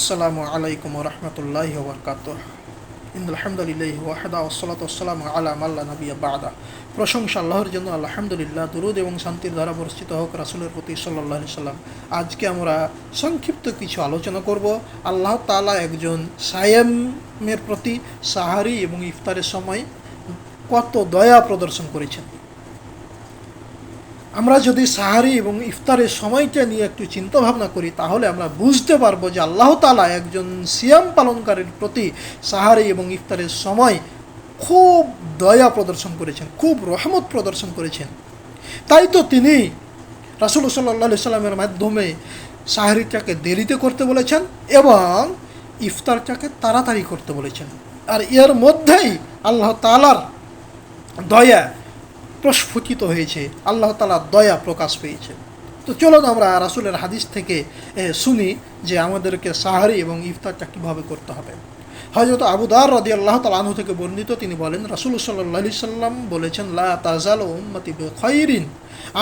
আসসালামু আলাইকুম রহমতুল্লাহ বরকাত আলহামদুলিল্লাহ ওয়াহাদা ওসলাত আসসালাম আলা মাল্লা নবিয়া বাদা। প্রশংসা আল্লাহর জন্য আলহামদুলিল্লাহ, দুরুদ এবং শান্তির দ্বারা বর্ষিত হোক রাসুলের প্রতি সাল্লাহ সাল্লাম আজকে আমরা সংক্ষিপ্ত কিছু আলোচনা করব। আল্লাহ তালা একজন সায়েমের প্রতি সাহারি এবং ইফতারের সময় কত দয়া প্রদর্শন করেছেন। আমরা যদি সাহারি এবং ইফতারের সময়টা নিয়ে একটু চিন্তা ভাবনা করি, তাহলে আমরা বুঝতে পারব যে আল্লাহ তালা একজন সিয়াম পালনকারীর প্রতি সাহারি এবং ইফতারের সময় খুব দয়া প্রদর্শন করেছেন, খুব রহমত প্রদর্শন করেছেন। তাই তো তিনি রাসুল সাল্লা সাল্লামের মাধ্যমে সাহারিটাকে দেরিতে করতে বলেছেন এবং ইফতারটাকে তাড়াতাড়ি করতে বলেছেন। আর এর মধ্যেই আল্লাহ তালার দয়া প্রস্ফুটিত হয়েছে, আল্লাহ তালার দয়া প্রকাশ পেয়েছে তো চলুন আমরা রাসুলের হাদিস থেকে শুনি যে আমাদেরকে সাহারি এবং ইফতারটা কীভাবে করতে হবে। হয়তো আবুদার রদি আল্লাহ তালাহু থেকে বর্ণিত তিনি বলেন রাসুল সাল্লি সাল্লাম বলেছেন, লা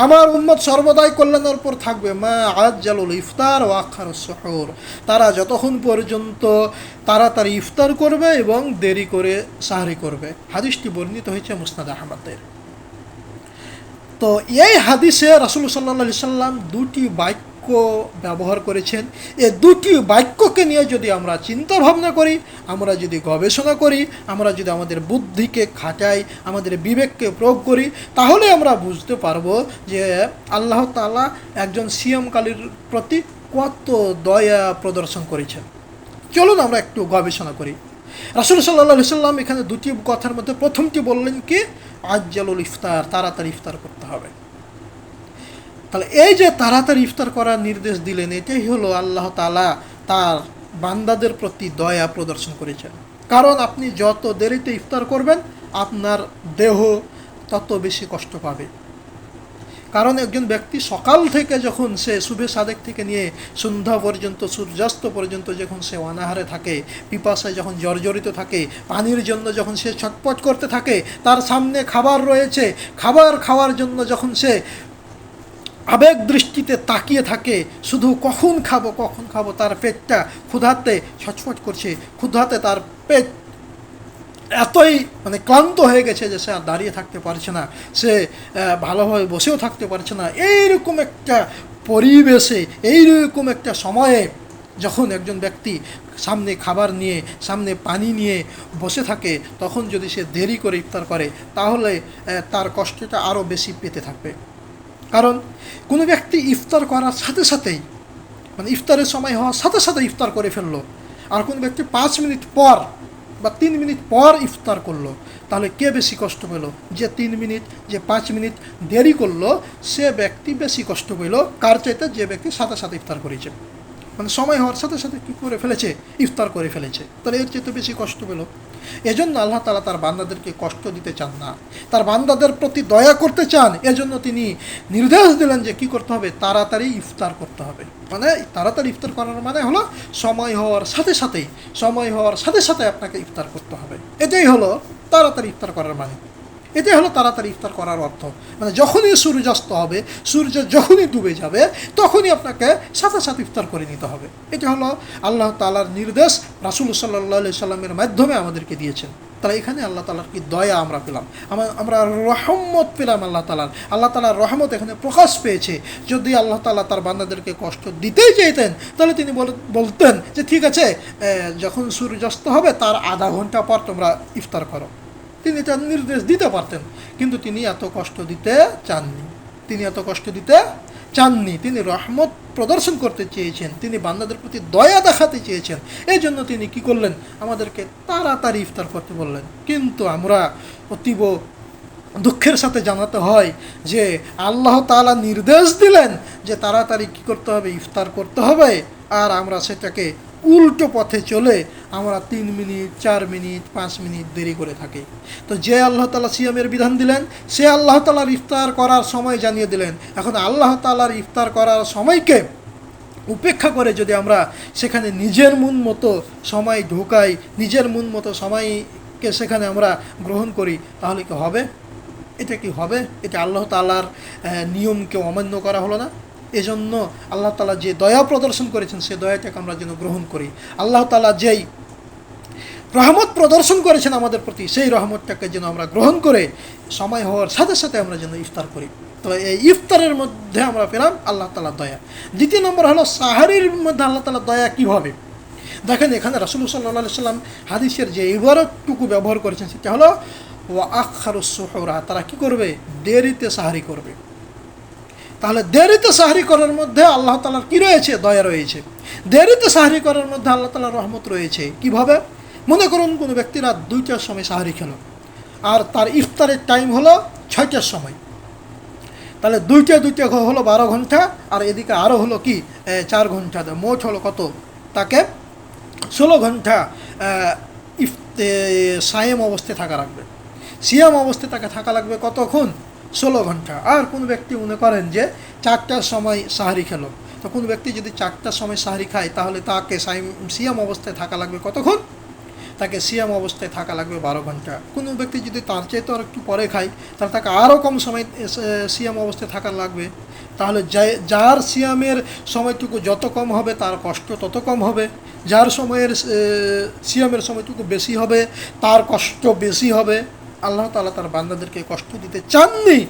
আমার উম্মত সর্বদাই কল্যাণের উপর থাকবে। মা আজ ইফতার ও আখার শহর তারা যতক্ষণ পর্যন্ত তাড়াতাড়ি ইফতার করবে এবং দেরি করে সাহারি করবে। হাদিসটি বর্ণিত হয়েছে মুসনাদ আহমদের। তো এই হাদিসে রাসুল সাল্লা সাল্লাম দুটি বাক্য ব্যবহার করেছেন। এ দুটি বাক্যকে নিয়ে যদি আমরা চিন্তা ভাবনা করি, আমরা যদি গবেষণা করি, আমরা যদি আমাদের বুদ্ধিকে খাটাই, আমাদের বিবেককে প্রয়োগ করি, তাহলে আমরা বুঝতে পারব যে আল্লাহ তালা একজন সিএমকালীর প্রতি কত দয়া প্রদর্শন করেছেন। চলুন আমরা একটু গবেষণা করি। রাসুল সাল্লাহ সাল্লাম এখানে দুটি কথার মধ্যে প্রথমটি বললেন কি? আজ্জালুল ইফতার, তাড়াতাড়ি ইফতার করতে হবে। তাহলে এই যে তাড়াতাড়ি ইফতার করার নির্দেশ দিলেন, এটাই হলো আল্লাহ তালা তার বান্দাদের প্রতি দয়া প্রদর্শন করেছেন। কারণ আপনি যত দেরিতে ইফতার করবেন, আপনার দেহ তত বেশি কষ্ট পাবে। কারণ একজন ব্যক্তি সকাল থেকে যখন সে শুভে সাদেক থেকে নিয়ে সন্ধ্যা পর্যন্ত, সূর্যাস্ত পর্যন্ত যখন সে অনাহারে থাকে, পিপাসায় যখন জর্জরিত থাকে, পানির জন্য যখন সে ছটপট করতে থাকে, তার সামনে খাবার রয়েছে। খাবার খাওয়ার জন্য যখন সে আবেগ দৃষ্টিতে তাকিয়ে থাকে, শুধু কখন খাব কখন খাব, তার পেটটা ক্ষুধাতে ছটফট করছে। ক্ষুধাতে তার পেট এতই মানে ক্লান্ত হয়ে গেছে যে সে আর দাঁড়িয়ে থাকতে পারছে না, সে ভালোভাবে বসেও থাকতে পারছে না। এইরকম একটা পরিবেশে, এইরকম একটা সময়ে যখন একজন ব্যক্তি সামনে খাবার নিয়ে, সামনে পানি নিয়ে বসে থাকে, তখন যদি সে দেরি করে ইফতার করে, তাহলে তার কষ্টটা আরও বেশি পেতে থাকবে। কারণ কোনো ব্যক্তি ইফতার করার সাথে সাথেই মানে ইফতারের সময় হওয়ার সাথে সাথে ইফতার করে ফেলল, আর কোনো ব্যক্তি পাঁচ মিনিট পর বা তিন মিনিট পর ইফতার করল, তাহলে কে বেশি কষ্ট পেল? যে তিন মিনিট, যে পাঁচ মিনিট দেরি করল, সে ব্যক্তি বেশি কষ্ট পেল। কার চাইতে? যে ব্যক্তি সাথে সাথে ইফতার করেছে। মানে সময় হওয়ার সাথে সাথে কী করে ফেলেছে? ইফতার করে ফেলেছে। তাহলে এর চাইতে বেশি কষ্ট পেল। এজন্য আল্লাহ তালা তার বান্দাদেরকে কষ্ট দিতে চান না। তার বান্দাদের প্রতি দয়া করতে চান, এজন্য তিনি নির্দেশ দিলেন যে কি করতে হবে? তাড়াতাড়ি ইফতার করতে হবে। মানে তাড়াতাড়ি ইফতার করার মানে হলো সময় হওয়ার সাথে সাথেই, সময় হওয়ার সাথে সাথে আপনাকে ইফতার করতে হবে। এটাই হলো তাড়াতাড়ি ইফতার করার মানে। এটাই হলো তাড়াতাড়ি ইফতার করার অর্থ। মানে যখনই সূর্যাস্ত হবে, সূর্য যখনই ডুবে যাবে, তখনই আপনাকে সাথে সাথে ইফতার করে নিতে হবে। এটা হলো আল্লাহ তালার নির্দেশ, রাসুল সাল্লাহ সাল্লামের মাধ্যমে আমাদেরকে দিয়েছেন। তাহলে এখানে আল্লাহ তালার কি দয়া আমরা পেলাম? আমরা রহমত পেলাম আল্লাহ তালার আল্লাহ তালার রহমত এখানে প্রকাশ পেয়েছে। যদি আল্লাহ তালা তার বান্দাদেরকে কষ্ট দিতেই চাইতেন, তাহলে তিনি বল- বলতেন যে, ঠিক আছে যখন সূর্যাস্ত হবে, তার আধা ঘণ্টা পর তোমরা ইফতার করো। তিনি তার নির্দেশ দিতে পারতেন, কিন্তু তিনি এত কষ্ট দিতে চাননি। তিনি এত কষ্ট দিতে চাননি। তিনি রহমত প্রদর্শন করতে চেয়েছেন। তিনি বান্দাদের প্রতি দয়া দেখাতে চেয়েছেন। এই জন্য তিনি কি করলেন? আমাদেরকে তাড়াতাড়ি ইফতার করতে বললেন। কিন্তু আমরা অতীব দুঃখের সাথে জানাতে হয় যে আল্লাহ তাআলা নির্দেশ দিলেন যে তাড়াতাড়ি কী করতে হবে? ইফতার করতে হবে। আর আমরা সেটাকে উল্টো পথে চলে আমরা তিন মিনিট, চার মিনিট, পাঁচ মিনিট দেরি করে থাকি। তো যে আল্লাহ তালা সিয়ামের বিধান দিলেন, সে আল্লাহ তালার ইফতার করার সময় জানিয়ে দিলেন। এখন আল্লাহ তালার ইফতার করার সময়কে উপেক্ষা করে যদি আমরা সেখানে নিজের মন মতো সময় ঢোকাই, নিজের মন মতো সময়কে সেখানে আমরা গ্রহণ করি, তাহলে কি হবে? এটা কি হবে? এটা আল্লাহ তালার নিয়মকে অমান্য করা হলো না? এজন্য আল্লাহ তালা যে দয়া প্রদর্শন করেছেন, সে দয়াটাকে আমরা যেন গ্রহণ করি। আল্লাহ তালা যেই রহমত প্রদর্শন করেছেন আমাদের প্রতি, সেই রহমতটাকে যেন আমরা গ্রহণ করে সময় হওয়ার সাথে সাথে আমরা যেন ইফতার করি। তো এই ইফতারের মধ্যে আমরা পেলাম আল্লাহ তালা দয়া। দ্বিতীয় নম্বর হলো, সাহারির মধ্যে আল্লাহ তালা দয়া কীভাবে? দেখেন এখানে রাসুল সাল্লাহ সাল্লাম হাদিসের যে ইবারতটুকু ব্যবহার করেছেন, সেটা হলো ও আখারুসোহরা তারা কি করবে? দেরিতে সাহারি করবে। তাহলে দেরিতে সাহারি করার মধ্যে আল্লাহ তালার কী রয়েছে? দয়া রয়েছে। দেরিতে সাহারি করার মধ্যে আল্লাহ তালার রহমত রয়েছে। কীভাবে? মনে করুন কোনো ব্যক্তি রাত দুইটার সময় সাহারি খেল। আর তার ইফতারের টাইম হলো ছয়টার সময়। তাহলে দুইটা দুইটা হলো বারো ঘণ্টা আর এদিকে আরও হলো কি? চার ঘণ্টা। মোট হলো কত? তাকে ষোলো ঘণ্টা আহ, ইফ সায়েম অবস্থায় থাকা লাগবে। সিয়াম অবস্থায় তাকে থাকা লাগবে কতক্ষণ? ষোলো ঘণ্টা। আর কোন ব্যক্তি মনে করেন যে চারটার সময় সাহারি খেলো? তো কোন ব্যক্তি যদি চারটার সময় সাহারি খায়, তাহলে তাকে সিয়াম অবস্থায় থাকা লাগবে কতক্ষণ? তাকে সিয়াম অবস্থায় থাকা লাগবে বারো ঘণ্টা। কোনো ব্যক্তি যদি তার চাইতে আর একটু পরে খায়, তাহলে তাকে আরও কম সময় সিয়াম অবস্থায় থাকা লাগবে। তাহলে যার সিয়ামের সময়টুকু যত কম হবে, তার কষ্ট তত কম হবে। যার সময়ের সিয়ামের সময়টুকু বেশি হবে, তার কষ্ট বেশি হবে। আল্লাহ তাআলা তার বান্দাদেরকে কষ্ট দিতে চাননি।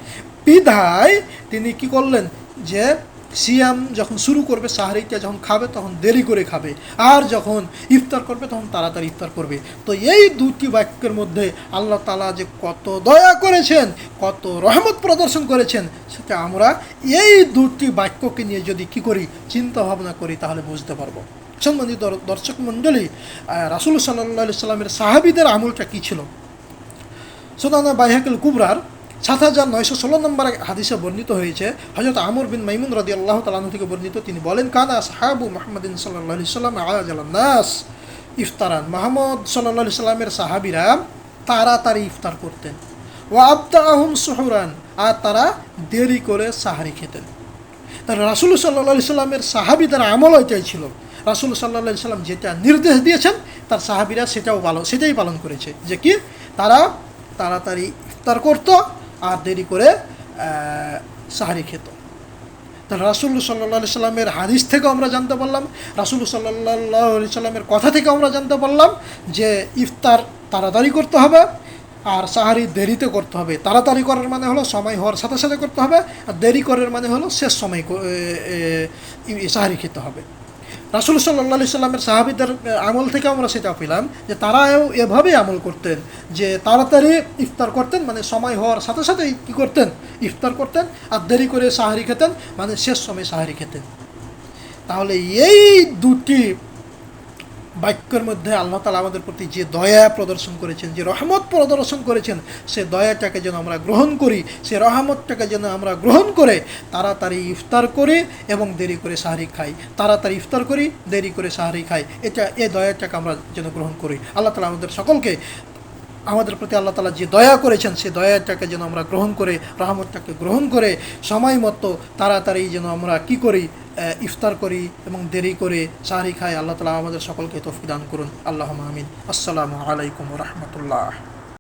বিধায় তিনি কি করলেন যে সিয়াম যখন শুরু করবে, সাহারিটা যখন খাবে, তখন দেরি করে খাবে। আর যখন ইফতার করবে, তখন তাড়াতাড়ি ইফতার করবে। তো এই দুটি বাক্যের মধ্যে আল্লাহ তালা যে কত দয়া করেছেন, কত রহমত প্রদর্শন করেছেন, সেটা আমরা এই দুটি বাক্যকে নিয়ে যদি কি করি, চিন্তা ভাবনা করি, তাহলে বুঝতে পারব। সম্বন্ধিত দর্শক মণ্ডলী রাসুল সাল্লাহ সাল্লামের সাহাবিদের আমলটা কী ছিল? সোদানা বাইহাকুল কুবরার সাত হাজার নয়শো ষোলো নম্বর হাদিসে বর্ণিত হয়েছে হজরত আমর বিন মাইমুন রদি আল্লাহ তালাহ থেকে বর্ণিত। তিনি বলেন, কানা সাহাবু মাহমুদিন সাল্লাহ সাল্লাম আজ ইফতারান মাহমদ সাল্লাহ সাল্লামের সাহাবিরা তাড়াতাড়ি ইফতার করতেন। ও আবদা আহম সোহরান, আর তারা দেরি করে সাহারি খেতেন। তার রাসুল সাল্লা সাল্লামের সাহাবিদের আমল ওইটাই ছিল। রাসুল সাল্লা সাল্লাম যেটা নির্দেশ দিয়েছেন, তার সাহাবিরা সেটাও পালন, সেটাই পালন করেছে। যে কি? তারা তাড়াতাড়ি ইফতার করতো আর দেরি করে সাহারি খেত। তাহলে রাসুল সাল্লাহ সাল্লামের হাদিস থেকেও আমরা জানতে পারলাম রাসুল সাল্লাহ সাল্লামের কথা থেকে আমরা জানতে পারলাম যে ইফতার তাড়াতাড়ি করতে হবে আর সাহারি দেরিতে করতে হবে। তাড়াতাড়ি করার মানে হলো সময় হওয়ার সাথে সাথে করতে হবে আর দেরি করার মানে হলো শেষ সময় সাহারি খেতে হবে। রাসুল সাল্লাহ সাল্লামের সাহাবিদের আমল থেকে আমরা সেটা পেলাম যে তারাও এভাবে আমল করতেন, যে তাড়াতাড়ি ইফতার করতেন মানে সময় হওয়ার সাথে সাথে কী করতেন? ইফতার করতেন, আর দেরি করে সাহারি খেতেন মানে শেষ সময় সাহারি খেতেন। তাহলে এই দুটি বাক্যের মধ্যে আল্লাহ তালা আমাদের প্রতি যে দয়া প্রদর্শন করেছেন, যে রহমত প্রদর্শন করেছেন, সে দয়াটাকে যেন আমরা গ্রহণ করি, সে রহমতটাকে যেন আমরা গ্রহণ করে, তাড়াতাড়ি ইফতার করি এবং দেরি করে সাহারি খাই। তাড়াতাড়ি ইফতার করি, দেরি করে সাহারি খাই। এটা, এ দয়াটাকে আমরা যেন গ্রহণ করি। আল্লাহ তালা আমাদের সকলকে, আমাদের প্রতি আল্লাহ তালা যে দয়া করেছেন, সে দয়াটাকে যেন আমরা গ্রহণ করে, রহমতটাকে গ্রহণ করে সময় মতো তাড়াতাড়ি যেন আমরা কি করি ইফতার করি এবং দেরি করে সাহারি খাই, আল্লাহ তালা আমাদের সকলকে তফিদান করুন। আল্লাহ আমিন। আসসালামু আলাইকুম রহমতুল্লাহ।